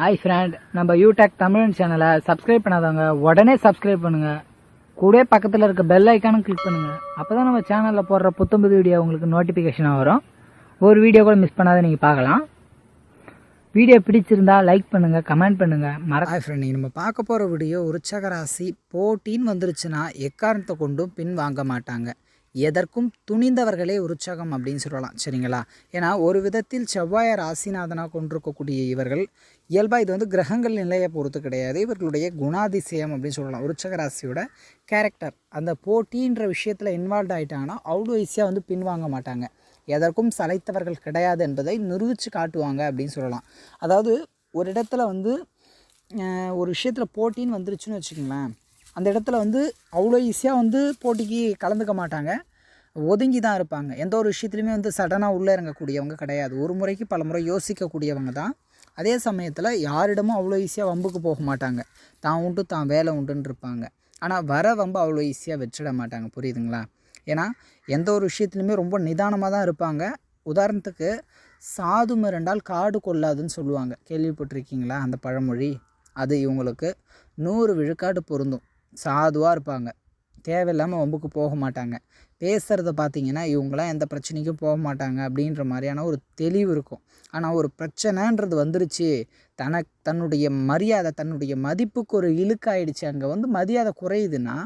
Hi friend நம்ம யூடெக் தமிழ் சேனலை subscribe பண்ணாதவங்க உடனே சப்ஸ்கிரைப் பண்ணுங்க. கூட பக்கத்தில் இருக்க பெல் ஐக்கானும் கிளிக் பண்ணுங்க. அப்பதான் நம்ம சேனலில் போடுற புத்தம்புது வீடியோ உங்களுக்கு நோட்டிஃபிகேஷனாக வரும். ஒரு வீடியோ கூட மிஸ் பண்ணாத நீங்கள் பார்க்கலாம். வீடியோ பிடிச்சிருந்தா லைக் பண்ணுங்க கமெண்ட் பண்ணுங்க. மற ஹாய் ஃப்ரெண்ட் நீங்கள் நம்ம பார்க்க போகிற வீடியோ உற்சக ராசி போட்டின்னு வந்துருச்சுன்னா எக்காரணத்தை கொண்டும் பின் வாங்க மாட்டாங்க. எதற்கும் துணிந்தவர்களே உற்சாகம் அப்படின்னு சொல்லலாம் சரிங்களா? ஏன்னா ஒரு விதத்தில் செவ்வாய ராசிநாதனாக கொண்டிருக்கக்கூடிய இவர்கள் இயல்பாக இது வந்து கிரகங்கள் நிலையை பொறுத்து கிடையாது. இவர்களுடைய குணாதிசயம் அப்படின்னு சொல்லலாம். உற்சக ராசியோட கேரக்டர் அந்த போட்டின்ற விஷயத்தில் இன்வால்வ் ஆகிட்டாங்கன்னா அவ்வளோ ஈஸியாக வந்து பின்வாங்க மாட்டாங்க. எதற்கும் சளைத்தவர்கள் கிடையாது என்பதை நிரூபித்து காட்டுவாங்க அப்படின்னு சொல்லலாம். அதாவது ஒரு இடத்துல வந்து ஒரு விஷயத்தில் போட்டின்னு வந்துருச்சுன்னு வச்சுக்கோங்களேன். அந்த இடத்துல வந்து அவ்வளோ ஈஸியாக வந்து போட்டிக்கு கலந்துக்க மாட்டாங்க. ஒதுங்கி தான் இருப்பாங்க. எந்த ஒரு விஷயத்துலையுமே வந்து சடனாக உள்ளே இறங்கக்கூடியவங்க கிடையாது. ஒரு முறைக்கு பல முறை யோசிக்கக்கூடியவங்க தான். அதே சமயத்தில் யாரிடமும் அவ்வளோ ஈஸியாக வம்புக்கு போக மாட்டாங்க. தான் உண்டு தான் வேலை உண்டுன்னு இருப்பாங்க. ஆனால் வர வம்பு அவ்வளோ ஈஸியாக வச்சிட மாட்டாங்க. புரியுதுங்களா? ஏன்னா எந்த ஒரு விஷயத்துலையுமே ரொம்ப நிதானமாக தான் இருப்பாங்க. உதாரணத்துக்கு சாது மிரண்டால் காடு கொள்ளாதுன்னு சொல்லுவாங்க. கேள்விப்பட்டிருக்கீங்களா அந்த பழமொழி? அது இவங்களுக்கு நூறு விழுக்காடு பொருந்தும். சாதுவாக இருப்பாங்க. தேவையில்லாமல் வம்புக்கு போக மாட்டாங்க. பேசுகிறத பார்த்தீங்கன்னா இவங்களாம் எந்த பிரச்சனைக்கும் போக மாட்டாங்க அப்படின்ற மாதிரியான ஒரு தெளிவு இருக்கும். ஆனால் ஒரு பிரச்சனைன்றது வந்துருச்சு. தனக்கு தன்னுடைய மரியாதை தன்னுடைய மதிப்புக்கு ஒரு இழுக்காயிடுச்சு. அங்கே வந்து மரியாதை குறையுதுன்னா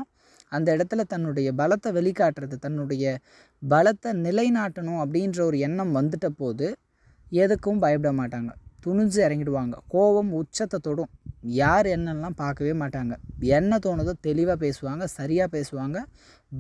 அந்த இடத்துல தன்னுடைய பலத்தை வெளிக்காட்டுறது தன்னுடைய பலத்தை நிலைநாட்டணும் அப்படின்ற ஒரு எண்ணம் வந்துட்ட போது எதுக்கும் பயப்பட மாட்டாங்க. துணிஞ்சு இறங்கிடுவாங்க. கோபம் உச்சத்தை தொடும். யார் என்னெல்லாம் பார்க்கவே மாட்டாங்க. என்ன தோணுதோ தெளிவாக பேசுவாங்க சரியாக பேசுவாங்க.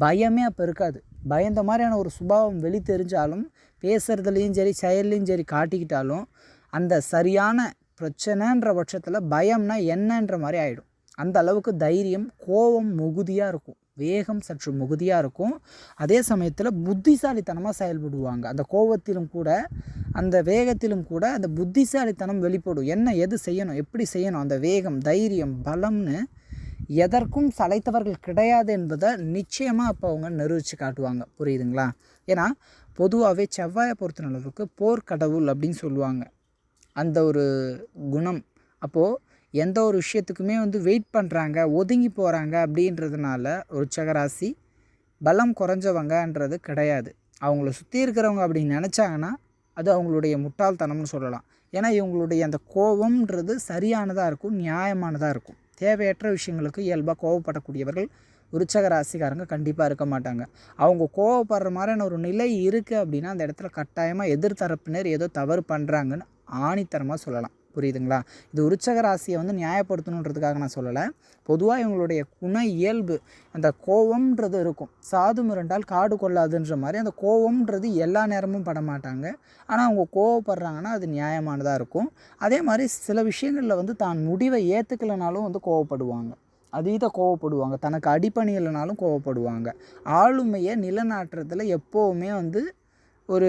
பயமே அப்போ இருக்காது. பயந்த மாதிரியான ஒரு சுபாவம் வெளி தெரிஞ்சாலும் பேசுகிறதுலேயும் சரி செயல்லையும் சரி காட்டிக்கிட்டாலும் அந்த சரியான பிரச்சனைன்ற பட்சத்தில் பயம்னா என்னன்ற மாதிரி ஆகிடும் அந்த அளவுக்கு தைரியம் கோபம் மிகுதியாக இருக்கும். வேகம் சற்று மிகுதியாக இருக்கும். அதே சமயத்தில் புத்திசாலித்தனமாக செயல்படுவாங்க. அந்த கோபத்திலும் கூட அந்த வேகத்திலும் கூட அந்த புத்திசாலித்தனம் வெளிப்படும். என்ன எது செய்யணும் எப்படி செய்யணும்? அந்த வேகம் தைரியம் பலம்னு எதற்கும் சளைத்தவர்கள் கிடையாது என்பதை நிச்சயமாக அப்போ அவங்க நிரூபித்து காட்டுவாங்க. புரியுதுங்களா? ஏன்னா பொதுவாகவே செவ்வாயை பொறுத்த அளவுக்கு போர்க்கடவுள் அப்படின்னு சொல்லுவாங்க. அந்த ஒரு குணம். அப்போது எந்த ஒரு விஷயத்துக்குமே வந்து வெயிட் பண்ணுறாங்க ஒதுங்கி போகிறாங்க அப்படின்றதுனால ருச்சகராசி பலம் குறைஞ்சவங்கன்றது கிடையாது. அவங்கள சுற்றி இருக்கிறவங்க அப்படி நினச்சாங்கன்னா அது அவங்களுடைய முட்டாள்தனம்னு சொல்லலாம். ஏன்னா இவங்களுடைய அந்த கோபம்ன்றது சரியானதாக இருக்கும் நியாயமானதாக இருக்கும். தேவையற்ற விஷயங்களுக்கு இயல்பாக கோவப்படக்கூடியவர்கள் விருச்சக ராசிக்காரங்க கண்டிப்பாக இருக்க மாட்டாங்க. அவங்க கோவப்படுற மாதிரியான ஒரு நிலை இருக்குது அப்படின்னா அந்த இடத்துல கட்டாயமாக எதிர்த்தரப்பினர் ஏதோ தவறு பண்ணுறாங்கன்னு ஆணித்தரமாக சொல்லலாம். புரியுதுங்களா? இது உருச்சக ராசியை வந்து நியாயப்படுத்தணுன்றதுக்காக நான் சொல்லலை. பொதுவாக இவங்களுடைய குண இயல்பு அந்த கோவம்ன்றது இருக்கும். சாது மிரண்டால் காடு கொள்ளாதுன்ற மாதிரி அந்த கோவம்ன்றது எல்லா நேரமும் பட மாட்டாங்க. ஆனால் அவங்க கோவப்படுறாங்கன்னா அது நியாயமானதாக இருக்கும். அதே மாதிரி சில விஷயங்களில் வந்து தான் முடிவை ஏற்றுக்கலைனாலும் வந்து கோவப்படுவாங்க. அதீத கோவப்படுவாங்க. தனக்கு அடிப்பணியலைனாலும் கோவப்படுவாங்க. ஆளுமையை நிலநாட்டுறதுல எப்போவுமே வந்து ஒரு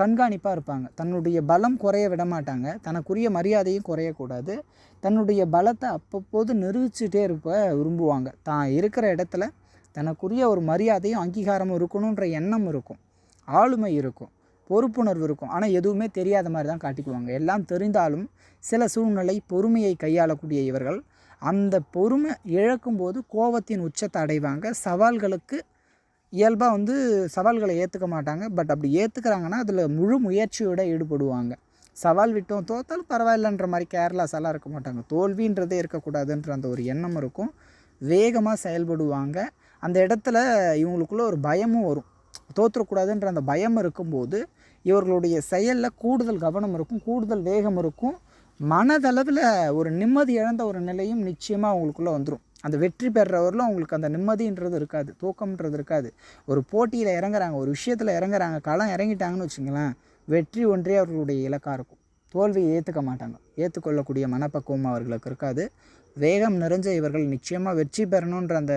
கண்காணிப்பாக இருப்பாங்க. தன்னுடைய பலம் குறைய விட மாட்டாங்க தனக்குரிய மரியாதையும் குறையக்கூடாது. தன்னுடைய பலத்தை அப்பப்போது நிரூபிச்சுட்டே இருப்ப விரும்புவாங்க. தான் இருக்கிற இடத்துல தனக்குரிய ஒரு மரியாதையும் அங்கீகாரமும் இருக்கணுன்ற எண்ணம் இருக்கும். ஆளுமை இருக்கும். பொறுப்புணர்வு இருக்கும். ஆனால் எதுவுமே தெரியாத மாதிரி தான் காட்டிக்குவாங்க. எல்லாம் தெரிந்தாலும் சில சூழ்நிலை பொறுமையை கையாளக்கூடிய இவர்கள். அந்த பொறுமை இழக்கும்போது கோபத்தின் உச்சத்தை அடைவாங்க. சவால்களுக்கு இயல்பாக வந்து சவால்களை ஏற்றுக்க மாட்டாங்க. பட் அப்படி ஏற்றுக்கிறாங்கன்னா அதில் முழு முயற்சியோட ஈடுபடுவாங்க. சவால் விட்டோம் தோத்தாலும் பரவாயில்லன்ற மாதிரி கேர்லெஸ்ஸெல்லாம் இருக்க மாட்டாங்க. தோல்வின்றதே இருக்கக்கூடாதுன்ற அந்த ஒரு எண்ணம் இருக்கும். வேகமாக செயல்படுவாங்க. அந்த இடத்துல இவங்களுக்குள்ள ஒரு பயமும் வரும். தோற்றுறக்கூடாதுன்ற அந்த பயம் இருக்கும்போது இவர்களுடைய செயலில் கூடுதல் கவனம் இருக்கும் கூடுதல் வேகம் இருக்கும். மனதளவில் ஒரு நிம்மதி இழந்த ஒரு நிலையும் நிச்சயமாக அவங்களுக்குள்ளே வந்துடும் அந்த வெற்றி பெறுறவர்களும் அவங்களுக்கு அந்த நிம்மதின்றது இருக்காது தூக்கம்ன்றது இருக்காது. ஒரு போட்டியில் இறங்குறாங்க ஒரு விஷயத்தில் இறங்குறாங்க களம் இறங்கிட்டாங்கன்னு வச்சுங்களேன் வெற்றி ஒன்றே அவர்களுடைய இலக்காக இருக்கும். தோல்வியை ஏற்றுக்க மாட்டாங்க. ஏற்றுக்கொள்ளக்கூடிய மனப்பக்குவம் அவர்களுக்கு இருக்காது. வேகம் நிறைஞ்ச இவர்கள் நிச்சயமாக வெற்றி பெறணுன்ற அந்த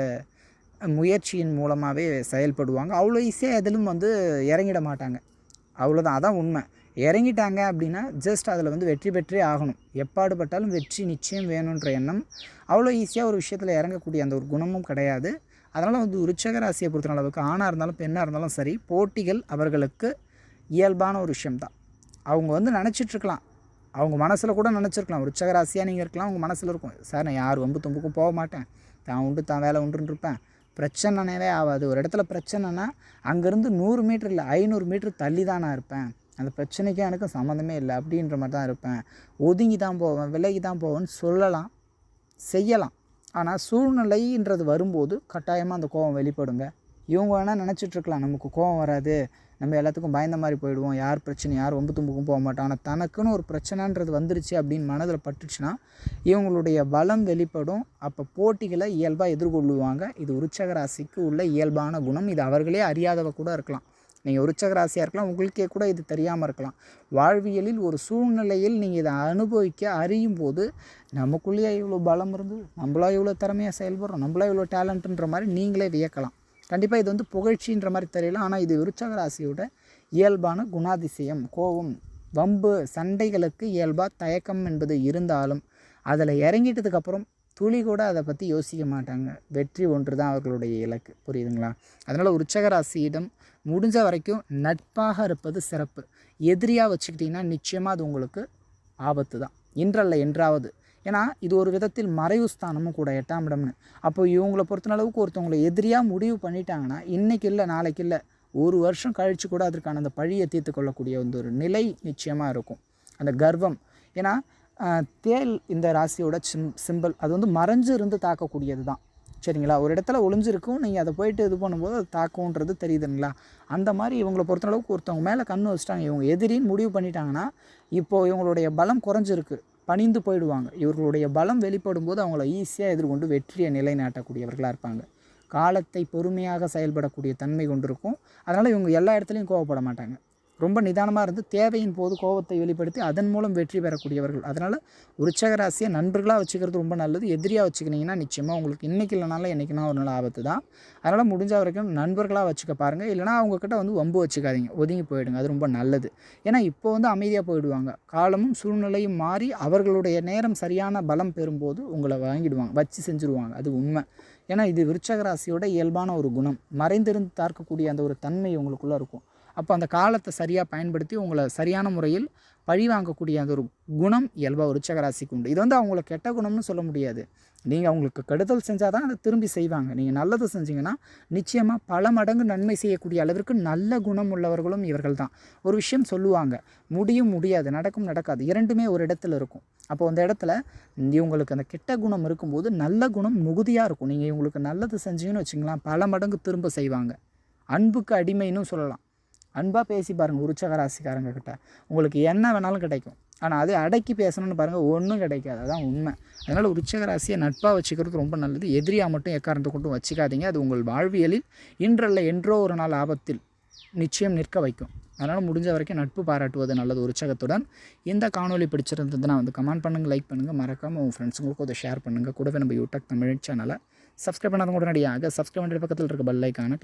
முயற்சியின் மூலமாகவே செயல்படுவாங்க. அவ்வளோ ஈஸியாக எதிலும் வந்து இறங்கிட மாட்டாங்க. அவ்வளோதான் அதான் உண்மை. இறங்கிட்டாங்க அப்படின்னா ஜஸ்ட் அதில் வந்து வெற்றி பெற்றே ஆகணும். எப்பாடுபட்டாலும் வெற்றி நிச்சயம் வேணுன்ற எண்ணம். அவ்வளோ ஈஸியாக ஒரு விஷயத்தில் இறங்கக்கூடிய அந்த ஒரு குணமும் கிடையாது. அதனால் வந்து உற்சக ராசியை பொறுத்த அளவுக்கு ஆணாக இருந்தாலும் பெண்ணாக இருந்தாலும் சரி போட்டிகள் அவர்களுக்கு இயல்பான ஒரு விஷயம்தான். அவங்க வந்து நினச்சிட்ருக்கலாம். அவங்க மனசில் கூட நினச்சிருக்கலாம். விருச்சக ராசியாக நீங்கள் இருக்கலாம் அவங்க மனசில் இருக்கும். சார் நான் யார்? வம்பு தொம்புக்கும் போக மாட்டேன். தான் உண்டு தான் வேலை உண்டுன்னு இருப்பேன் பிரச்சனைனவே ஆகாது. ஒரு இடத்துல பிரச்சனைனா அங்கேருந்து நூறு மீட்டர் இல்லை ஐநூறு மீட்டர் தள்ளி தான் நான் இருப்பேன். அந்த பிரச்சனைக்கும் எனக்கும் சம்மந்தமே இல்லை அப்படின்ற மாதிரி தான் இருப்பேன். ஒதுங்கி தான் போவேன் விலகி தான் போவேன்னு சொல்லலாம் செய்யலாம். ஆனால் சூழ்நிலைன்றது வரும்போது கட்டாயமாக அந்த கோவம் வெளிப்படுங்க. இவங்க வேணால் நினச்சிட்ருக்கலாம் நமக்கு கோவம் வராது நம்ம எல்லாத்துக்கும் பயந்த மாதிரி போயிடுவோம் யார் பிரச்சனை யார் ஒம்பு தும்புக்கும் போக மாட்டோம். ஆனால் தனக்குன்னு ஒரு பிரச்சனைன்றது வந்துருச்சு அப்படின்னு மனதில் பட்டுச்சுன்னா இவங்களுடைய பலம் வெளிப்படும். அப்போ போட்டிகளை இயல்பாக எதிர்கொள்ளுவாங்க. இது விருச்சக ராசிக்கு உள்ள இயல்பான குணம். இது அவர்களே அறியாதவ கூட இருக்கலாம். நீங்கள் விருச்சக ராசியாக இருக்கலாம் உங்களுக்கே கூட இது தெரியாமல் இருக்கலாம். வாழ்வியலில் ஒரு சூழ்நிலையில் நீங்கள் இதை அனுபவிக்க அறியும் போது நமக்குள்ளேயே இவ்வளோ பலம் இருந்து நம்மளா இவ்வளோ திறமையாக செயல்படுறோம் நம்மளா இவ்வளோ டேலண்ட்டுன்ற மாதிரி நீங்களே வியக்கலாம். கண்டிப்பாக இது வந்து புகழ்ச்சின்ற மாதிரி தெரியல ஆனால் இது விருச்சக ராசியோட இயல்பான குணாதிசயம் கோபம் வம்பு சண்டைகளுக்கு இயல்பாக தயக்கம் என்பது இருந்தாலும் அதில் இறங்கிட்டதுக்கப்புறம் துளி கூட அதை பற்றி யோசிக்க மாட்டாங்க. வெற்றி ஒன்று தான் அவர்களுடைய இலக்கு. புரியுதுங்களா? அதனால் உற்சகராசியிடம் முடிஞ்ச வரைக்கும் நட்பாக இருப்பது சிறப்பு. எதிரியாக வச்சுக்கிட்டிங்கன்னா நிச்சயமாக அது உங்களுக்கு ஆபத்து தான் இன்றல்ல என்றாவது. ஏன்னா இது ஒரு விதத்தில் மறைவு ஸ்தானமும் கூட எட்டாம் இடம்னு. அப்போ இவங்களை பொறுத்த அளவுக்கு ஒருத்தவங்களை எதிரியாக முடிவு பண்ணிட்டாங்கன்னா இன்றைக்கி இல்லை நாளைக்கு இல்லை ஒரு வருஷம் கழித்து கூட அதற்கான அந்த பழியை தீர்த்து கொள்ளக்கூடிய வந்து ஒரு நிலை நிச்சயமாக இருக்கும். அந்த கர்வம். ஏன்னா தேல் இந்த ராசியோட சிம் சிம்பிள் அது வந்து மறைஞ்சு இருந்து தாக்கக்கூடியது தான். சரிங்களா? ஒரு இடத்துல ஒளிஞ்சிருக்கும். நீங்கள் அதை போயிட்டு இது பண்ணும்போது அது தாக்கும்ன்றது தெரியுதுங்களா? அந்த மாதிரி இவங்களை பொறுத்தளவுக்கு ஒருத்தவங்க மேலே கண்ணு வச்சுட்டாங்க. இவங்க எதிரின்னு முடிவு பண்ணிட்டாங்கன்னா இப்போது இவங்களுடைய பலம் குறைஞ்சிருக்கு. பணிந்து போயிடுவாங்க. இவர்களுடைய பலம் வெளிப்படும் போது அவங்கள ஈஸியாக எதிர்கொண்டு வெற்றியை நிலைநாட்டக்கூடியவர்களாக இருப்பாங்க. காலத்தை பொறுமையாக செயல்படக்கூடிய தன்மை கொண்டிருக்கும். அதனால் இவங்க எல்லா இடத்துலையும் கோவப்பட மாட்டாங்க. ரொம்ப நிதானமாக இருந்து தேவையின் போது கோபத்தை வெளிப்படுத்தி அதன் மூலம் வெற்றி பெறக்கூடியவர்கள். அதனால் உற்சக ராசியை நண்பர்களாக வச்சுக்கிறது ரொம்ப நல்லது. எதிரியாக வச்சுக்கினீங்கன்னா நிச்சயமாக உங்களுக்கு இன்றைக்கி இல்லைனாலும் என்றைக்குனா ஒரு நாள் ஆபத்து தான். அதனால் முடிஞ்ச வரைக்கும் நண்பர்களாக வச்சுக்க பாருங்கள் இல்லைனா அவங்கக்கிட்ட வந்து வம்பு வச்சுக்காதீங்க. ஒதுங்கி போயிடுங்க. அது ரொம்ப நல்லது. ஏன்னா இப்போ வந்து அமைதியாக போயிடுவாங்க. காலமும் சூழ்நிலையும் மாறி அவர்களுடைய நேரம் சரியான பலம் பெறும்போது உங்களை வாங்கிடுவாங்க. வச்சு செஞ்சுருவாங்க. அது உண்மை. ஏன்னா இது விருச்சக ராசியோட இயல்பான ஒரு குணம். மறைந்திருந்து தார்க்கக்கூடிய அந்த ஒரு தன்மை உங்களுக்குள்ளே இருக்கும். அப்போ அந்த காலத்தை சரியாக பயன்படுத்தி உங்களை சரியான முறையில் பழி வாங்கக்கூடிய அந்த ஒரு குணம் இயல்பாக விருச்சக உண்டு. இது வந்து அவங்கள கெட்ட குணம்னு சொல்ல முடியாது. நீங்கள் அவங்களுக்கு கெடுதல் செஞ்சால் தான் அதை திரும்பி செய்வாங்க. நீங்கள் நல்லது செஞ்சீங்கன்னா நிச்சயமாக பல மடங்கு நன்மை செய்யக்கூடிய அளவிற்கு நல்ல குணம் உள்ளவர்களும் இவர்கள் தான் ஒரு விஷயம் சொல்லுவாங்க முடியும் முடியாது நடக்கும் நடக்காது. இரண்டுமே ஒரு இடத்துல இருக்கும். அப்போ அந்த இடத்துல இவங்களுக்கு அந்த கெட்ட குணம் இருக்கும்போது நல்ல குணம் மிகுதியாக இருக்கும். நீங்கள் இவங்களுக்கு நல்லது செஞ்சீங்கன்னு வச்சிங்களேன் பல மடங்கு திரும்ப செய்வாங்க. அன்புக்கு அடிமைன்னு சொல்லலாம். அன்பாக பேசி பாருங்கள் உற்சக ராசிக்காரங்க கிட்ட. உங்களுக்கு என்ன வேணாலும் கிடைக்கும். ஆனால் அதே அடக்கி பேசணும்னு பாருங்கள் ஒன்றும் கிடைக்காது. அதான் உண்மை. அதனால் உற்சக ராசியை நட்பாக வச்சுக்கிறது ரொம்ப நல்லது. எதிரியாக மட்டும் எக்காரணத்தை கொண்டும் வச்சுக்காதீங்க. அது உங்கள் வாழ்வியலில் இன்றல்ல என்றோ ஒரு நாள் ஆபத்தில் நிச்சயம் நிற்க வைக்கும். அதனால் முடிஞ்ச வரைக்கும் நட்பு பாராட்டுவது நல்லது உற்சாகத்துடன் இந்த காணொளி பிடிச்சிருந்ததுன்னா வந்து கமெண்ட் பண்ணுங்கள் லைக் பண்ணுங்கள் மறக்காமல் உங்கள் ஃப்ரெண்ட்ஸுங்களுக்கும் அதை ஷேர் பண்ணுங்கள் கூடவே நம்ம யூடியூப் தமிழ் சேனலை சப்ஸ்கிரைப் பண்ணாதவங்க உடனடியாக சப்ஸ்கிரைப் பண்ணுற பக்கத்தில் இருக்க பெல் ஐக்கான